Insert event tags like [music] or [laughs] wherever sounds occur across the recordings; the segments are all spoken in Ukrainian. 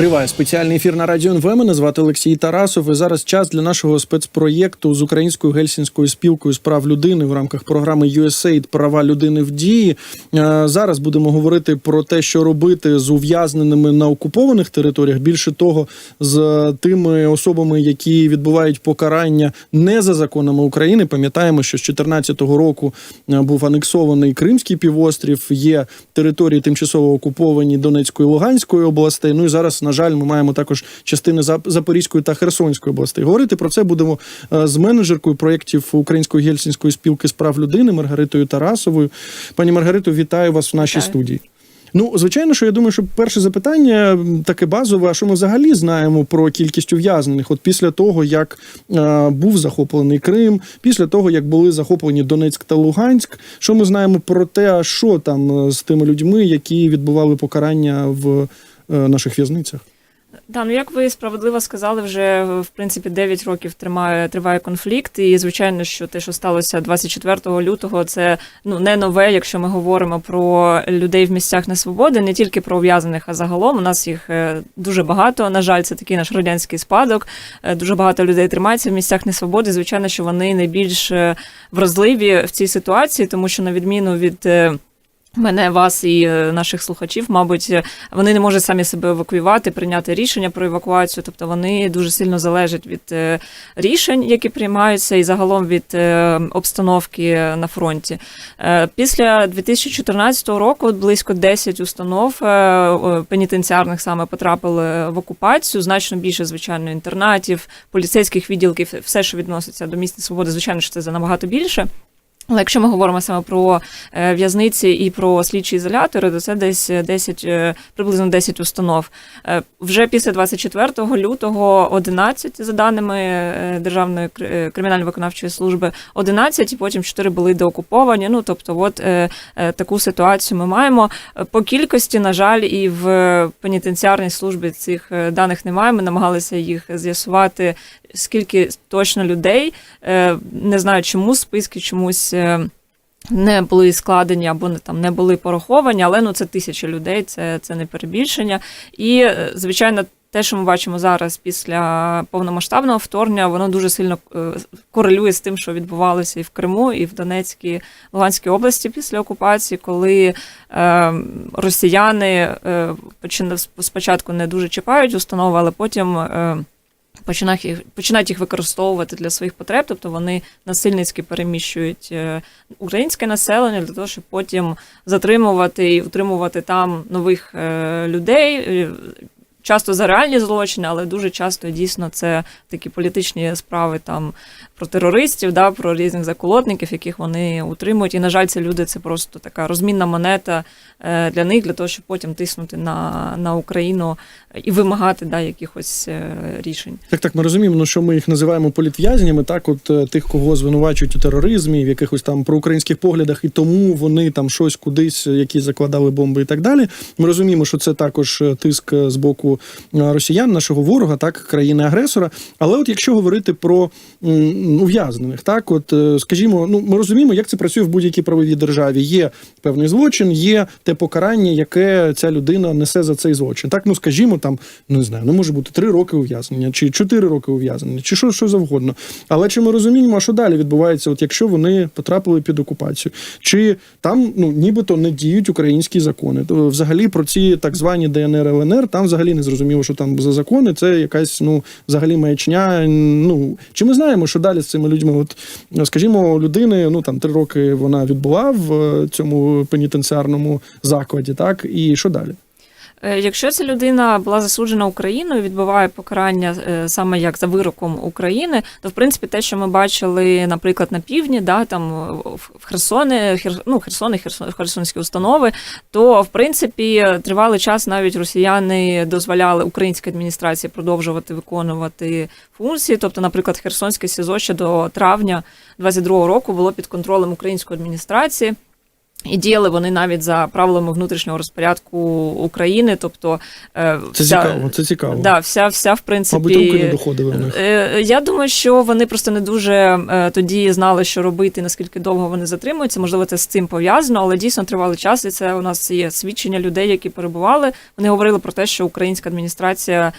Триває спеціальний ефір на радіо НВ. Мене звати Олексій Тарасов. І зараз час для нашого спецпроєкту з українською гельсінською спілкою з прав людини в рамках програми USAID Права людини в дії. Е, Зараз будемо говорити про те, що робити з ув'язненими на окупованих територіях. Більше того, з тими особами, які відбувають покарання не за законами України. Пам'ятаємо, що з 2014 року е, був анексований Кримський півострів. Є території тимчасово окуповані Донецької Луганської областей. Ну і зараз, на жаль, ми маємо також частини Запорізької та Херсонської областей. Говорити про це будемо е, з менеджеркою проєктів Української гельсінської спілки з прав людини Маргаритою Тарасовою. Пані Маргарито, вітаю вас в нашій Вітаю. студії. Ну, звичайно, що я думаю, що перше запитання таке базове. А що ми взагалі знаємо про кількість ув'язнених? От після того, як е, був захоплений Крим, після того, як були захоплені Донецьк та Луганськ, що ми знаємо про те, а що там е, з тими людьми, які відбували покарання в наших в'язницях? Да, ну як ви справедливо сказали, вже в принципі 9 років тримає триває конфлікт, і звичайно, що те, що сталося 24 лютого, це ну не нове, якщо ми говоримо про людей в місцях несвободи, не тільки про ув'язаних, а загалом у нас їх е, дуже багато. На жаль, це такий наш радянський спадок. Е, Дуже багато людей тримається в місцях несвободи. Звичайно, що вони найбільш е, вразливі в цій ситуації, тому що на відміну від. Мене, вас і е, наших слухачів, мабуть, е, вони не можуть самі себе евакуювати, прийняти рішення про евакуацію. Тобто вони дуже сильно залежать від е, рішень, які приймаються, і загалом від обстановки на фронті. Після 2014 року близько 10 установ пенітенціарних саме потрапили в окупацію. Значно більше, звичайно, інтернатів, поліцейських відділків, все, що відноситься до місць свободи, звичайно, що це набагато більше. Але якщо ми говоримо саме про е, в'язниці і про слідчі ізолятори, то це десь 10, е, приблизно 10 установ. Е, Вже після 24 лютого 11, за даними е, Державної кр- е, кримінально-виконавчої служби, 11, і потім 4 були деокуповані. Ну тобто, от е, е, таку ситуацію ми маємо. Е, По кількості, на жаль, і в пенітенціарній службі цих е, даних немає. Ми намагалися їх з'ясувати, скільки точно людей. Е, Не знаю, чому списки чомусь. е, Не були складені або не там не були пораховані, але ну це тисячі людей, це, це не перебільшення. І е, звичайно, те, що ми бачимо зараз після повномасштабного вторгнення, воно дуже сильно корелює з тим, що відбувалося і в Криму, і в Донецькій Луганській області після окупації, коли е, росіяни е, спочатку не дуже чіпають установи, але потім. Е, починають їх, починають їх використовувати для своїх потреб, тобто вони насильницьки переміщують е, українське населення для того, щоб потім затримувати і утримувати там нових е, людей. Часто за реальні злочини, але дуже часто дійсно це такі політичні справи там про терористів, да, про різних заколотників, яких вони утримують. І, на жаль, ці люди це просто така розмінна монета е, для них, для того, щоб потім тиснути на, на Україну і вимагати да, якихось е, рішень. Так, так, ми розуміємо, ну, що ми їх називаємо політв'язнями, так, от е, тих, кого звинувачують у тероризмі, в якихось там проукраїнських поглядах, і тому вони там щось кудись, які закладали бомби і так далі. Ми розуміємо, що це також тиск з боку е, росіян, нашого ворога, так, країни-агресора. Але от якщо говорити про ув'язнених, так, от е, скажімо, ну ми розуміємо, як це працює в будь-якій правовій державі. Є певний злочин, є те покарання, яке ця людина несе за цей злочин. Так, ну скажімо, там ну не знаю, ну може бути три роки ув'язнення, чи чотири роки ув'язнення, чи що, що завгодно. Але чи ми розуміємо, а що далі відбувається, от якщо вони потрапили під окупацію, чи там ну нібито не діють українські закони? То взагалі про ці так звані ДНР ЛНР, там взагалі не зрозуміло, що там за закони. Це якась ну взагалі маячня. Ну чи ми знаємо, що далі з цими людьми? От скажімо, людини, ну там три роки вона відбула в е, цьому пенітенціарному закладі, так і що далі? Е, Якщо ця людина була засуджена Україною, відбуває покарання е, саме як за вироком України, то в принципі те, що ми бачили, наприклад, на півдні, да там в в Херсони, Хер, ну, Херсони, Херсон, Херсонські установи, то в принципі тривалий час навіть росіяни дозволяли українській адміністрації продовжувати виконувати функції. Тобто, наприклад, Херсонське СІЗО ще до травня 22-го року було під контролем української адміністрації. І діяли вони навіть за правилами внутрішнього розпорядку України, тобто е, Це вся, цікаво, це цікаво. Да, вся, вся в принципі. Мабуть, руки не доходили в них. Е, Я думаю, що вони просто не дуже е, тоді знали, що робити, наскільки довго вони затримуються. Можливо, це з цим пов'язано, але дійсно тривалий час. І це у нас є свідчення людей, які перебували. Вони говорили про те, що українська адміністрація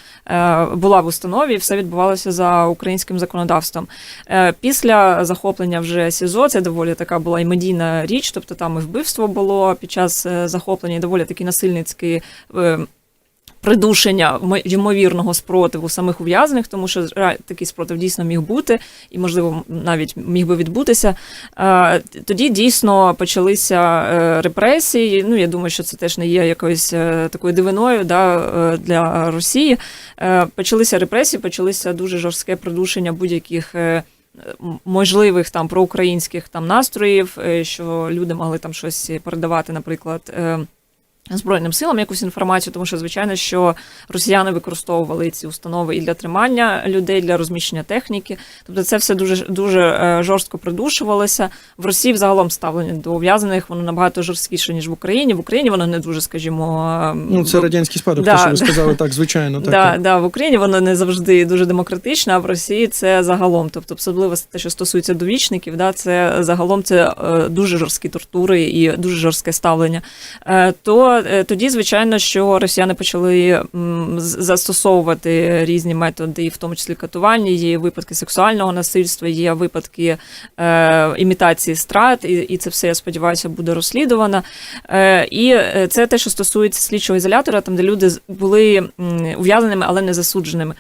була в установі, і все відбувалося за українським законодавством. Після захоплення вже СІЗО це доволі така була і медійна річ, тобто там і вбивство було під час е, захоплення, доволі такі насильницькі. е, Придушення ймовірного спротиву самих ув'язнених, тому що такий спротив дійсно міг бути, і, можливо, навіть міг би відбутися. Тоді дійсно почалися е, репресії. Ну, я думаю, що це теж не є якоюсь такою дивиною да, для Росії. Почалися репресії, почалися дуже жорстке придушення будь-яких. Можливих там проукраїнських там настроїв, е, що люди могли там щось передавати, наприклад, е, Збройним силам якусь інформацію, тому що звичайно, що росіяни використовували ці установи і для тримання людей, для розміщення техніки. Тобто, це все дуже дуже е, жорстко придушувалося. В Росії взагалом ставлення до ув'язнених воно набагато жорсткіше ніж в Україні. В Україні воно не дуже, скажімо, Ну, це радянський спадок, Да, те, що ви сказали, так, звичайно. [laughs] Так, да, да, в Україні воно не завжди дуже демократичне, а в Росії це загалом. Тобто, особливо те, що стосується довічників, да, це загалом це е, дуже жорсткі тортури і дуже жорстке ставлення. Е, то е, тоді, звичайно, що росіяни почали застосовувати різні методи, в тому числі катування, є випадки сексуального насильства, є випадки е, імітації страт, і, і це все, я сподіваюся, буде розслідувано. Е, і е, це те, що стосується слідчого ізолятора, там де люди були ув'язненими, але не засудженими.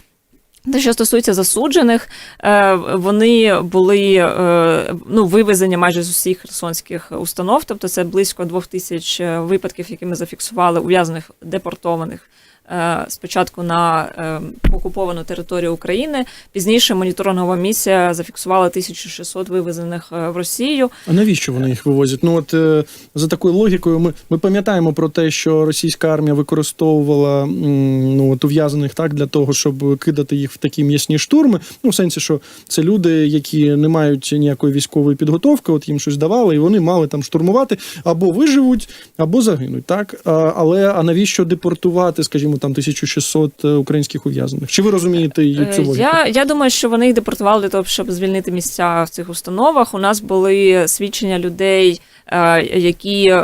Те, що стосується засуджених, е, вони були е, ну, вивезені майже з усіх херсонських установ, тобто це близько двох тисяч е, випадків, які ми зафіксували ув'язнених депортованих. Спочатку на окуповану територію України, пізніше моніторингова місія зафіксувала 1600 вивезених в Росію. А навіщо вони їх вивозять? Ну от за такою логікою, ми, ми пам'ятаємо про те, що російська армія використовувала ну от ув'язаних так для того, щоб кидати їх в такі м'ясні штурми. Ну, в сенсі, що це люди, які не мають ніякої військової підготовки, от їм щось давали, і вони мали там штурмувати або виживуть, або загинуть. Так а, але а навіщо депортувати, скажімо, там 1600 українських ув'язнених? Чи ви розумієте цю Е, логіку? Я, я думаю, що вони їх депортували для того, щоб звільнити місця в цих установах. У нас були свідчення людей, е, які е,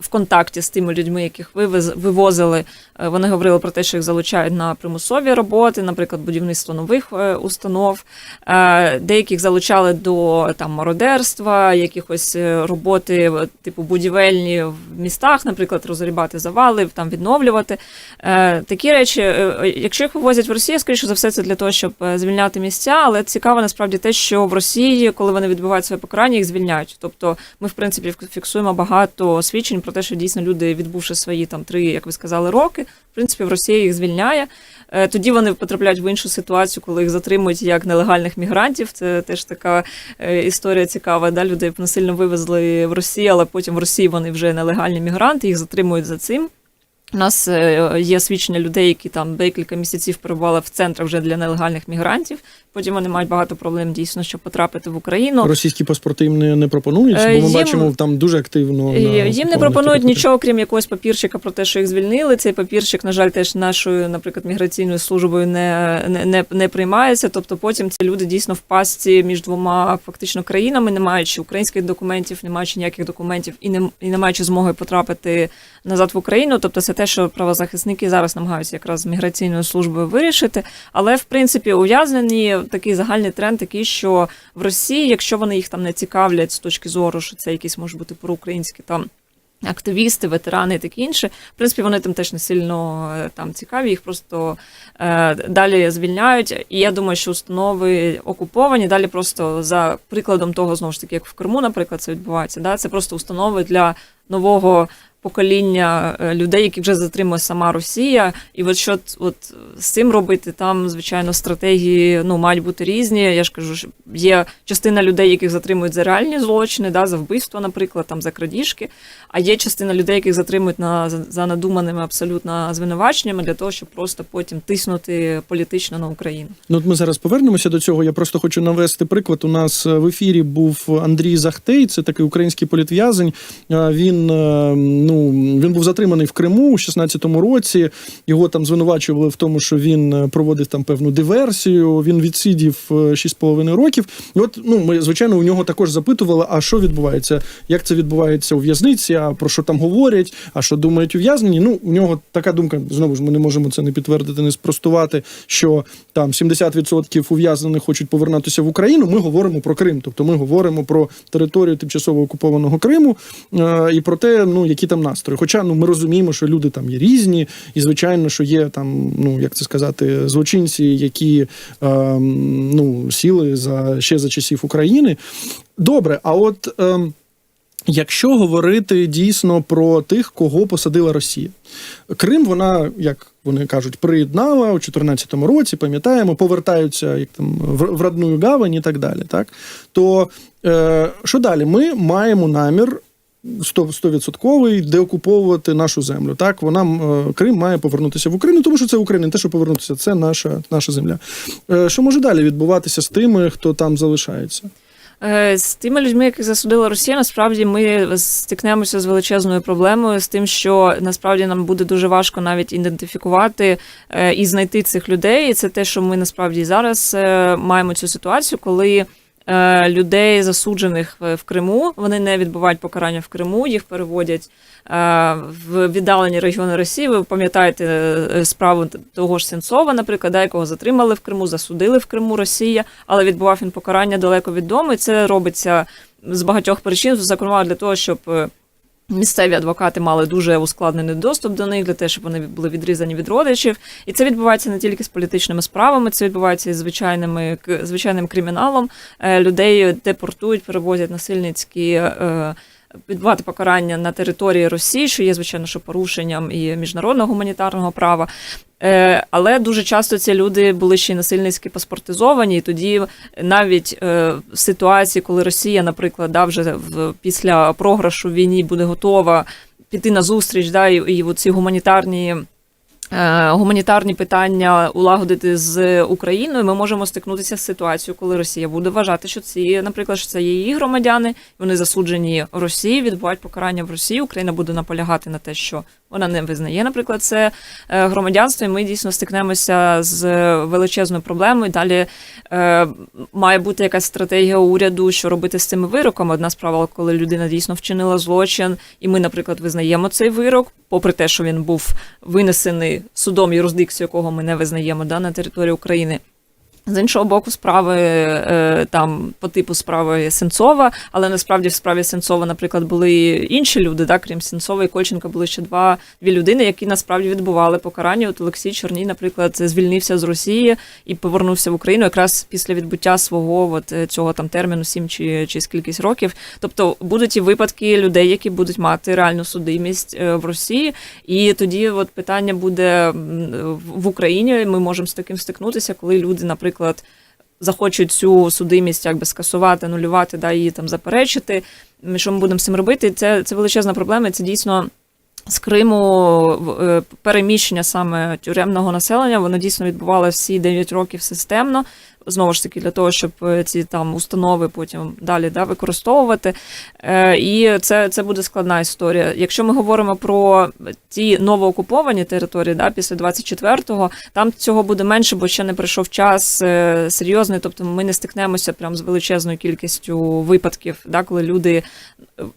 в контакті з тими людьми, яких вивозили. Е, Вони говорили про те, що їх залучають на примусові роботи, наприклад, будівництво нових е, установ. Е, Деяких залучали до там мародерства, якихось е, роботи, е, типу будівельні в містах, наприклад, розгрібати завали, там відновлювати. Е, Такі речі, е, якщо їх вивозять в Росію, скоріше за все, це для того, щоб е, звільняти місця. Але цікаво насправді те, що в Росії, коли вони відбувають своє покарання, їх звільняють. Тобто, ми, в принципі, фік- фіксуємо багато свідчень про те, що дійсно люди, відбувши свої там три, як ви сказали, роки, в принципі, в Росії їх звільняє. Е, Тоді вони потрапляють в іншу ситуацію, коли їх затримують як нелегальних мігрантів. Це теж така е, історія цікава. Да? Людей насильно вивезли в Росію, але потім в Росії вони вже нелегальні мігранти, їх затримують за цим. У нас е, є свідчення людей, які там декілька місяців перебували в центрах вже для нелегальних мігрантів. Потім вони мають багато проблем дійсно, щоб потрапити в Україну. Російські паспорти їм не, не пропонують, Е, бо ми їм- бачимо там дуже активно. На Їм не пропонують територіях. нічого, крім якогось папірчика про те, що їх звільнили. Цей папірчик, на жаль, теж нашою, наприклад, міграційною службою не, не, не, не приймається. Тобто потім ці люди дійсно в пастці між двома фактично країнами, не маючи українських документів, не маючи ніяких документів і не, і не маючи змоги потрапити назад в Україну. Тобто це те, що правозахисники зараз намагаються якраз з міграційною службою вирішити. Але в принципі ув'язнені такий загальний тренд такий, що в Росії, якщо вони їх там не цікавлять з точки зору, що це якісь може бути проукраїнські там. Активісти, ветерани і таке інше. В принципі, вони там теж не сильно е, там цікаві, їх просто е, далі звільняють. І я думаю, що установи окуповані. Далі просто за прикладом того, знову ж таки, як в Криму, наприклад, це відбувається. Да? Це просто установи для нового покоління е, людей, які вже затримує сама Росія. І от що от з цим робити, там, звичайно, стратегії ну, мають бути різні. Я ж кажу, що є частина людей, яких затримують за реальні злочини, да, за вбивство, наприклад, там за крадіжки. А є частина людей, яких затримують на за- надуманими абсолютно звинуваченнями для того, щоб просто потім тиснути політично на Україну. Ну, от ми зараз повернемося до цього. Я просто хочу навести приклад. У нас е, в ефірі був Андрій Захтей, це такий український політв'язень. Е, Він е, ну він був затриманий в Криму у 16-му році. Його там звинувачували в тому, що він е, проводив там певну диверсію. Він відсидів е, 6,5 років. І от ну ми звичайно у нього також запитували, а що відбувається, як це відбувається у в'язниці, а про що там говорять, а що думають ув'язнені. Ну, у нього така думка, знову ж ми не можемо це не підтвердити, не спростувати, що там 70% ув'язнених хочуть повернутися в Україну. Ми говоримо про Крим, тобто ми говоримо про територію тимчасово окупованого Криму е, і про те, ну які там настрої. Хоча ну ми розуміємо, що люди там є різні, і звичайно, що є там, ну як це сказати, злочинці, які е, ну сіли за ще за часів України. Добре, а от. Е, Якщо говорити дійсно про тих, кого посадила Росія, Крим, вона, як вони кажуть, приєднала у 2014 році, пам'ятаємо, повертаються як там в, родную гавань і так далі. Так то е, що далі? Ми маємо намір. 100% деокуповувати нашу землю. Так, вона е, Крим має повернутися в Україну, тому що це Україна, не те, що повернутися, це наша, наша земля. Е, що може далі відбуватися з тими, хто там залишається? Е, З тими людьми, яких засудила Росія, насправді ми стикнемося з величезною проблемою, з тим, що насправді нам буде дуже важко навіть ідентифікувати і знайти цих людей. І це те, що ми насправді зараз маємо цю ситуацію, коли. Е, Людей засуджених в Криму вони не відбувають покарання в Криму, їх переводять е, в віддалені регіони Росії. Ви пам'ятаєте е, справу того ж Сенцова, наприклад, да, якого затримали в Криму, засудили в Криму Росія, але відбував він покарання далеко від дому. І це робиться з багатьох причин, зокрема для того, щоб місцеві адвокати мали дуже ускладнений доступ до них, для того, щоб вони були відрізані від родичів. І це відбувається не тільки з політичними справами, це відбувається і звичайними звичайним криміналом. Е, Людей депортують, перевозять насильницькі. е, Відбувати покарання на території Росії, що є звичайно, що порушенням і міжнародного гуманітарного права. Е, Але дуже часто ці люди були ще й насильницьки паспортизовані, і тоді навіть е, в ситуації, коли Росія, наприклад, да, вже в, після програшу війні буде готова піти на зустріч, да, і, і ці гуманітарні. Е, Гуманітарні питання улагодити з Україною, ми можемо стикнутися з ситуацією, коли Росія буде вважати, що ці, наприклад, що це її громадяни, вони засуджені в Росії, відбувають покарання в Росії. Україна буде наполягати на те, що вона не визнає, наприклад, це е, громадянство, і ми дійсно стикнемося з величезною проблемою. Далі е, має бути якась стратегія уряду, що робити з цими вироками. Одна справа, коли людина дійсно вчинила злочин, і ми, наприклад, визнаємо цей вирок, попри те, що він був винесений судом, юрисдикцію якого ми не визнаємо да, на території України. З іншого боку, справи е, там по типу справи Сенцова, але насправді в справі Сенцова, наприклад, були інші люди, да, крім Сенцова і Кольченка, були ще два дві людини, які насправді відбували покарання. От Олексій Чорній, наприклад, звільнився з Росії і повернувся в Україну якраз після відбуття свого от, е, цього там терміну, сім чи, чи скількись років. Тобто будуть і випадки людей, які будуть мати реальну судимість е, в Росії, і тоді от питання буде в Україні. Ми можемо з таким стикнутися, коли люди, наприклад, захочуть цю судимість якби скасувати, нулювати, да, її там заперечити. Ми Що ми будемо з цим робити? Це, це величезна проблема. Це дійсно. З Криму е, переміщення саме тюремного населення, воно дійсно відбувалося всі 9 років системно. Знову ж таки, для того, щоб е, ці там установи потім далі да, використовувати. Е, І це, це буде складна історія. Якщо ми говоримо про ті новоокуповані території, да, після 24-го, там цього буде менше, бо ще не прийшов час е, серйозний. Тобто ми не стикнемося прям з величезною кількістю випадків, да, коли люди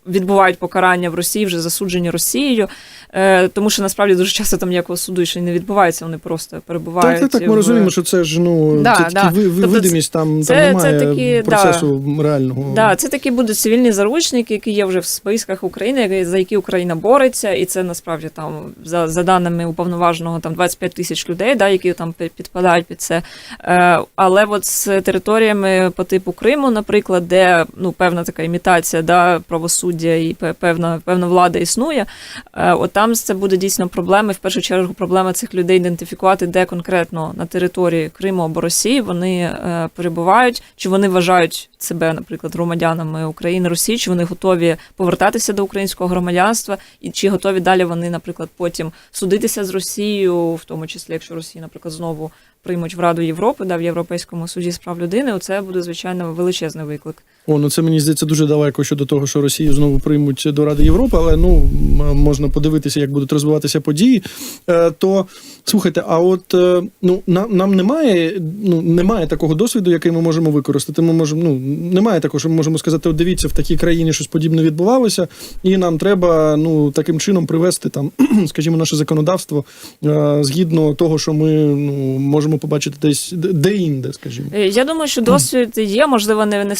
відбувають покарання в Росії, вже засуджені Росією. Е, Тому що насправді дуже часто там ніякого суду ще й не відбувається, вони просто перебувають. Так, так, так. Ми в- розуміємо, що це ж ну Да, це такі да. ви, ви- Тобто видимість, там, це- там це такі, процесу реального. Да, це такі будуть цивільні заручники, які є вже в списках України, за які Україна бореться, і це насправді там за, за даними уповноваженого там 25 тисяч людей, да, які там підпадають під це. Е, але от з територіями по типу Криму, наприклад, де ну певна така імітація да, проводиться правосуддя і пе- певна, певна влада існує. Е, От там це буде дійсно проблема. І в першу чергу проблема цих людей ідентифікувати, де конкретно на території Криму або Росії вони е, перебувають, чи вони вважають себе, наприклад, громадянами України, Росії, чи вони готові повертатися до українського громадянства, і чи готові далі вони, наприклад, потім судитися з Росією, в тому числі, якщо Росія, наприклад, знову приймуть в Раду Європи, да, в Європейському суді з прав людини, це буде звичайно величезний виклик. О, ну це мені здається дуже далеко щодо того, що Росію знову приймуть до Ради Європи, але ну можна подивитися, як будуть розвиватися події. Е, то слухайте, а от е, ну нам, нам немає, ну немає такого досвіду, який ми можемо використати. Ми можемо, ну немає такого, що ми можемо сказати, от дивіться, в такій країні щось подібне відбувалося, і нам треба ну таким чином привести там, [clears throat] скажімо, наше законодавство е, згідно того, що ми ну можемо побачити десь де-інде, скажімо. Е, Я думаю, що досвід є, можливо, не не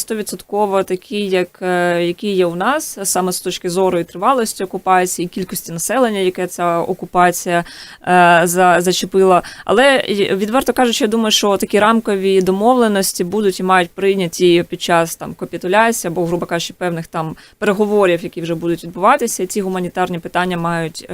стовідсотково такий, як е, який є у нас, саме з точки зору і тривалості окупації, і кількості населення, яке ця окупація е, за, зачепила. Але відверто кажучи, я думаю, що такі рамкові домовленості будуть і мають прийняті під час там капітуляції або, грубо кажучи, певних там переговорів, які вже будуть відбуватися. Ці гуманітарні питання мають.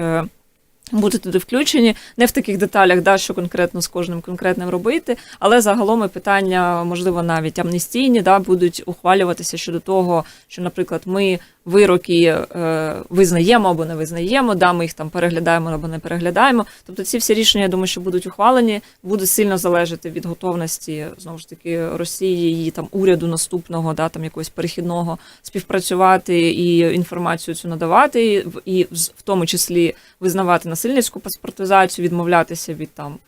Бути туди включені, не в таких деталях, да, що конкретно з кожним конкретним робити, але загалом і питання, можливо, навіть амністійні, да, будуть ухвалюватися щодо того, що, наприклад, ми вироки е, визнаємо або не визнаємо, да, ми їх там переглядаємо або не переглядаємо. Тобто ці всі рішення, я думаю, що будуть ухвалені, буде сильно залежати від готовності знову ж таки Росії, її там уряду наступного, да, там якогось перехідного співпрацювати і інформацію цю надавати, і і в тому числі визнавати насильницьку паспортизацію, відмовлятися від там.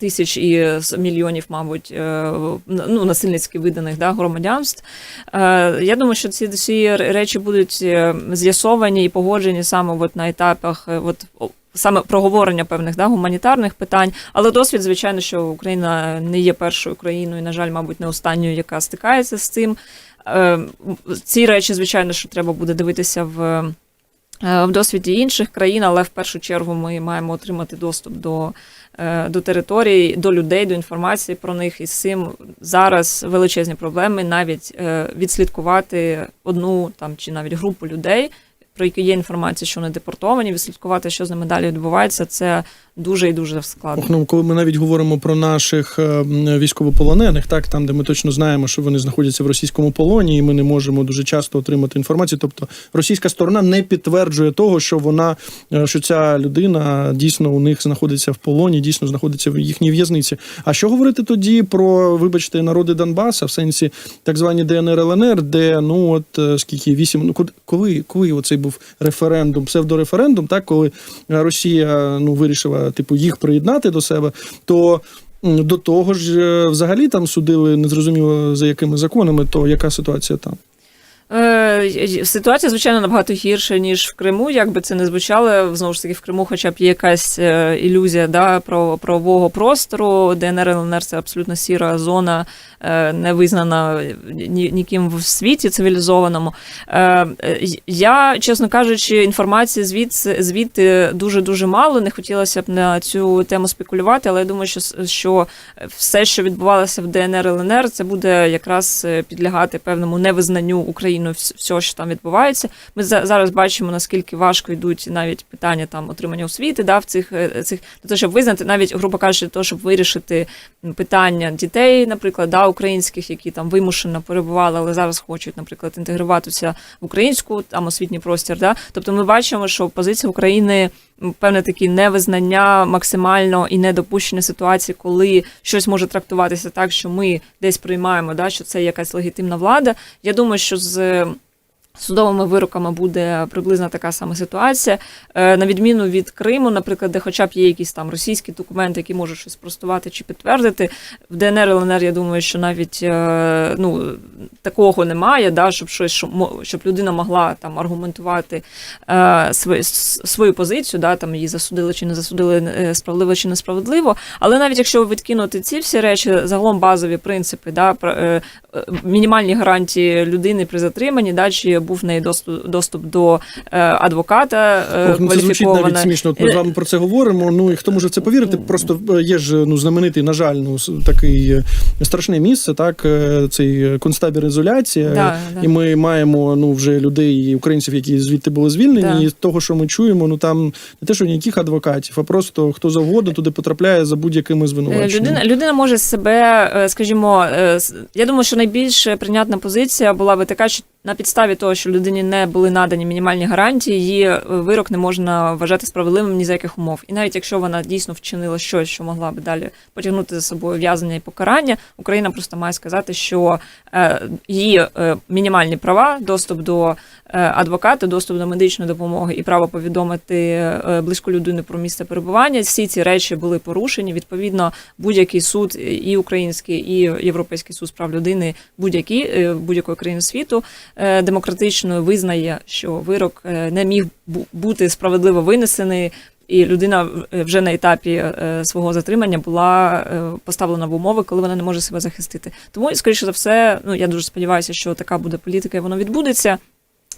Тисяч і мільйонів, мабуть, е, ну, насильницьки виданих да, громадянств. Е, Я думаю, що ці всі речі будуть е, з'ясовані і погоджені саме от на етапах е, от, саме проговорення певних да, гуманітарних питань. Але досвід, звичайно, що Україна не є першою країною, на жаль, мабуть, не останньою, яка стикається з цим. Е, Ці речі, звичайно, що треба буде дивитися в. е, В досвіді інших країн, але в першу чергу ми маємо отримати доступ до, е, до територій, до людей, до інформації про них. І з цим зараз величезні проблеми навіть е, відслідкувати одну там чи навіть групу людей, про які є інформація, що вони депортовані, відслідкувати, що з ними далі відбувається. Це дуже і дуже складно. Ну, коли ми навіть говоримо про наших е, військовополонених, так там, де ми точно знаємо, що вони знаходяться в російському полоні, і ми не можемо дуже часто отримати інформацію. Тобто російська сторона не підтверджує того, що вона е, що ця людина дійсно у них знаходиться в полоні, дійсно знаходиться в їхній в'язниці. А що говорити тоді про, вибачте, народи Донбаса, в сенсі так звані ДНР ЛНР, де ну от е, скільки вісім, ну коли, коли оцей був референдум, псевдореферендум, так коли Росія ну вирішила типу їх приєднати до себе, то до того ж, е, взагалі там судили незрозуміло за якими законами, то яка ситуація там? Е, Ситуація, звичайно, набагато гірша, ніж в Криму. Як би це не звучало, знову ж таки, в Криму хоча б є якась е, ілюзія да, правового простору. ДНР ЛНР це абсолютно сіра зона, е, не визнана ні, ніким в світі цивілізованому. Е, Я, чесно кажучи, інформації звідси звідти дуже-дуже мало. Не хотілося б на цю тему спекулювати, але я думаю, що, що все, що відбувалося в ДНР ЛНР, це буде якраз е, підлягати певному невизнанню Україною вс- всього, що там відбувається. Ми за- зараз бачимо, наскільки важко йдуть навіть питання там отримання освіти, да, в цих е, цих для того, щоб визнати, навіть грубо кажучи, того, щоб вирішити питання дітей, наприклад, да, українських, які там вимушено перебували, але зараз хочуть, наприклад, інтегруватися в українську там освітній простір. Да. Тобто ми бачимо, що позиція України. Певне такі невизнання максимально і недопущення ситуації, коли щось може трактуватися так, що ми десь приймаємо, да, що це якась легітимна влада. Я думаю, що з судовими вироками буде приблизно така сама ситуація. Е, На відміну від Криму, наприклад, де хоча б є якісь там російські документи, які можуть щось спростувати чи підтвердити. В ДНР ЛНР, я думаю, що навіть е, ну, такого немає, да, щоб щось, щоб людина могла там аргументувати е, свою, свою позицію, да, там її засудили чи не засудили справедливо чи несправедливо. Але навіть якщо відкинути ці всі речі, загалом базові принципи, да, мінімальні гарантії людини при затриманні, да, чи був в неї доступ, доступ до е, адвоката е, Ох, ну, це звучить навіть смішно. Ми з вами про це говоримо. Ну і хто може в це повірити? Просто е, є ж ну знаменитий, на жаль, ну такий страшне місце, так цей концтабір ізоляція. Да, да. І ми маємо ну вже людей, українців, які звідти були звільнені. Да. І з того, що ми чуємо, ну там не те, що ніяких адвокатів, а просто хто завгодно туди потрапляє за будь-якими звинуваченнями. Людина, людина може себе, скажімо, я думаю, що найбільш прийнятна позиція була би така, що на підставі того, що людині не були надані мінімальні гарантії, її е, вирок не можна вважати справедливим ні за яких умов. І навіть якщо вона дійсно вчинила щось, що могла би далі потягнути за собою в'язнення і покарання, Україна просто має сказати, що е, її е, мінімальні права, доступ до адвоката, доступ до медичної допомоги і право повідомити е, близьку людину про місце перебування. Всі ці речі були порушені. Відповідно, будь-який суд, і український, і Європейський суд з прав людини, будь-які е, будь-якої країни світу е, демократичною визнає, що вирок е, не міг бу- бути справедливо винесений. І людина е, вже на етапі е, свого затримання була е, поставлена в умови, коли вона не може себе захистити. Тому, скоріше за все, ну я дуже сподіваюся, що така буде політика, і воно відбудеться.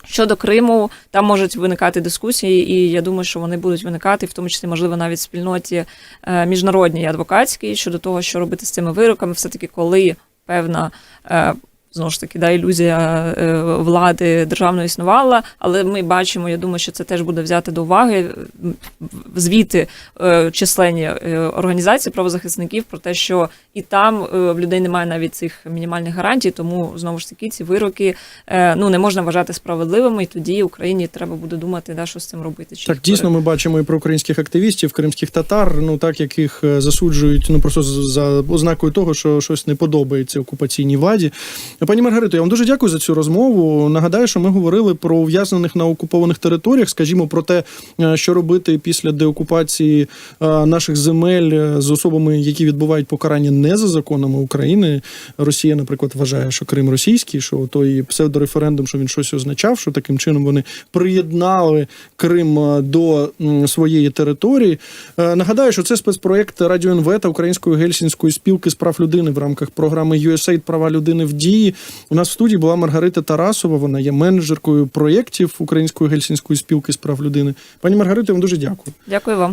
Щодо Криму, там можуть виникати дискусії, і я думаю, що вони будуть виникати, в тому числі, можливо, навіть в спільноті е, міжнародній адвокатській щодо того, що робити з цими вироками, все таки, коли певна. Знову ж таки, да, ілюзія е, влади державної існувала, але ми бачимо, я думаю, що це теж буде взяти до уваги звіти е, численні е, організацій правозахисників про те, що і там в людей немає навіть цих мінімальних гарантій, тому знову ж таки ці вироки ну не можна вважати справедливими, і тоді Україні треба буде думати, да, що з цим робити. Чи Так, дійсно, ми бачимо і про українських активістів, кримських татар, ну так яких засуджують ну просто за ознакою того, що щось не подобається окупаційній владі. Пані Маргарито, я вам дуже дякую за цю розмову. Нагадаю, що ми говорили про ув'язнених на окупованих територіях, скажімо, про те, е, що робити після деокупації е, наших земель е, з особами, які відбувають покарання не за законами України. Росія, наприклад, вважає, що Крим російський, що той псевдореферендум, що він щось означав, що таким чином вони приєднали Крим до своєї території. Нагадаю, що це спецпроєкт Радіо НВ та Української гельсінської спілки з прав людини в рамках програми USAID Права людини в дії. У нас в студії була Маргарита Тарасова. Вона є менеджеркою проєктів Української гельсінської спілки з прав людини. Пані Маргарита, вам дуже дякую. Дякую вам.